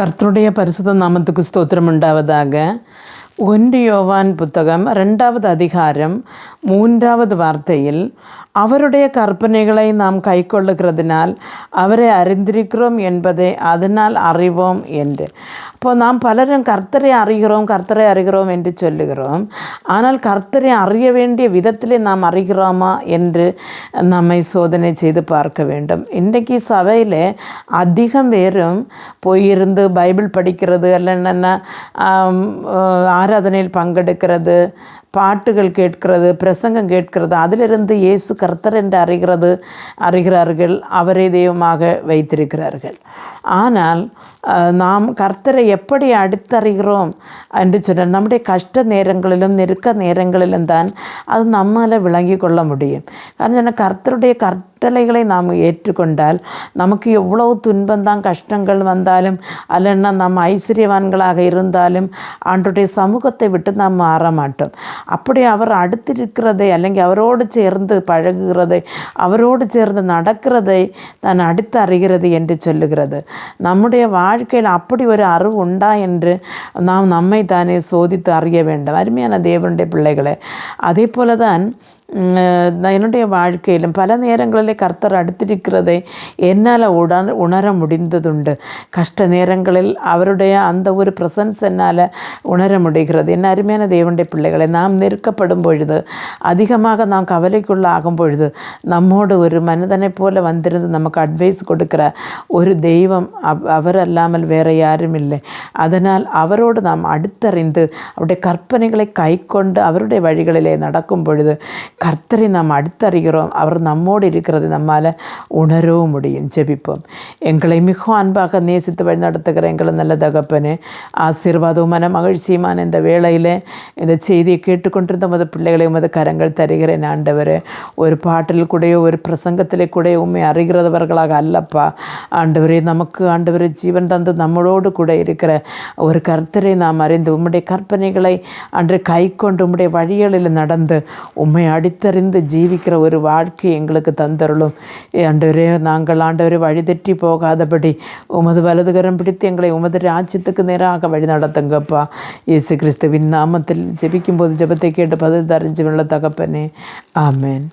கர்த்தருடைய பரிசுத்த நாமத்துக்கு ஸ்தோத்திரம் உண்டாவதாக. ஒன்று யோவான் புத்தகம் ரெண்டாவது அதிகாரம் மூன்றாவது வார்த்தையில் அவருடைய கற்பனைகளை நாம் கைக்கொள்ளுகிறதுனால் அவரை அறிந்திருக்கிறோம் என்பதை அதனால் அறிவோம் என்று. அப்போ நாம் பலரும் கர்த்தரை அறிகிறோம் கர்த்தரை அறிகிறோம் என்று சொல்லுகிறோம். ஆனால் கர்த்தரை அறிய வேண்டிய விதத்திலே நாம் அறிகிறோமா என்று நம்மை சோதனை செய்து பார்க்க வேண்டும். இன்றைக்கு சபையில் அதிகம் பேரும் போயிருந்து பைபிள் படிக்கிறது இல்லைன்னா ஆராதனையில் பங்கெடுக்கிறது பாட்டுகள் கேட்கிறது பிரசங்கம் கேட்கிறது அதிலிருந்து இயேசு கர்த்தர் என்று அறிகிறது அறிகிறார்கள் அவரே தெய்வமாக வைத்திருக்கிறார்கள். ஆனால் நாம் கர்த்தரை எப்படி அடுத்தறிகிறோம் என்று சொன்னால் நம்முடைய கஷ்ட நேரங்களிலும் நெருக்க நேரங்களிலும் தான் அது நம்மால் விளங்கி கொள்ள முடியும் കാരണം கர்த்தருடைய கர்த்த கட்டளைகளை நாம் ஏற்றுக்கொண்டால் நமக்கு எவ்வளவு துன்பம் தான் கஷ்டங்கள் வந்தாலும் அல்லன்னா நம்ம ஐஸ்வர்யவான்களாக இருந்தாலும் ஆண்டுடைய சமூகத்தை விட்டு நாம் மாற மாட்டோம் அப்படி அவர் அடுத்திருக்கிறதை അല്ലെങ്കിൽ அவரோடு சேர்ந்து பழகுகிறதை அவரோடு சேர்ந்து நடக்கிறதை தான் அடுத்து அறிகிறது என்று சொல்லுகிறது நம்முடைய வாழ்க்கையில் அப்படி ஒரு அறிவு உண்டா என்று நாம் நம்மை தானே சோதித்து அறிய வேண்டும். அருமையான தேவனுடைய பிள்ளைகளை அதே போல தான் என்னுடைய வாழ்க்கையிலும் பல நேரங்களில் கர்த்தர் அடுத்திருக்கிறதை என்னால் உடன் உணர முடிந்ததுண்டு. கஷ்ட நேரங்களில் அவருடைய அந்த ஒரு ப்ரெசன்ஸ் என்னால் உணர முடிகிறது. என்ன அருமையான தேவனுடைய பிள்ளைகளை நாம் நெருக்கப்படும் பொழுது அதிகமாக நாம் கவலைக்குள்ளாகும் பொழுது நம்மோடு ஒரு மனிதனை போல வந்திருந்து நமக்கு அட்வைஸ் கொடுக்கிற ஒரு தெய்வம் அவரெல்லாம் அல்லாமல் வேறு யாரும் இல்லை. அதனால் அவரோடு நாம் அடுத்தறிந்து அவருடைய கற்பனைகளை கை கொண்டு அவருடைய வழிகளிலே நடக்கும் பொழுது கர்த்தரை நாம் அடுத்தறிகிறோம். அவர் நம்மோடு இருக்கிறது நம்மால் உணரவும் முடியும். ஜெபிப்போம். எங்களை மிகவும் அன்பாக நேசித்து வழி நடத்துகிற எங்களை நல்ல தகப்பனே ஆசீர்வாதവും மன மகிழ்ச்சியுமான இந்த வேளையில் இந்த செய்தியை கேட்டுக்கொண்டிருந்த மத பிள்ளைகளை உமது கரங்கள் தருகிறேன் ஆண்டவர். ஒரு பாட்டில் கூடயோ ஒரு பிரசங்கத்திலே கூட உண்மை அறிகிறவர்களாக அல்லப்பா. ஆண்டவரே நமக்கு ஆண்டவரே ஜீவன் தந்து நம்மளோடு கூட இருக்கிற ஒரு கர்த்தரை நாம் அறிந்து உம்முடைய கற்பனைகளை அன்று கை கொண்டு உம்முடைய வழிகளில் நடந்து உம்மை அடித்தறிந்து ஜீவிக்கிற ஒரு வாழ்க்கை எங்களுக்கு தந்தருளும். ஆண்டவரே நாங்கள் ஆண்டவரை வழிதெற்றி போகாதபடி உமது வலதுகரம் பிடித்து எங்களை உமது ராஜ்யத்துக்கு நேராக வழி நடத்துங்கப்பா. இயேசு கிறிஸ்துவின் நாமத்தில் ஜெபிக்கும்போது ஜெபத்தை கேட்டு பதில் தரிஞ்சு வெள்ள தகப்பனே. ஆமேன்.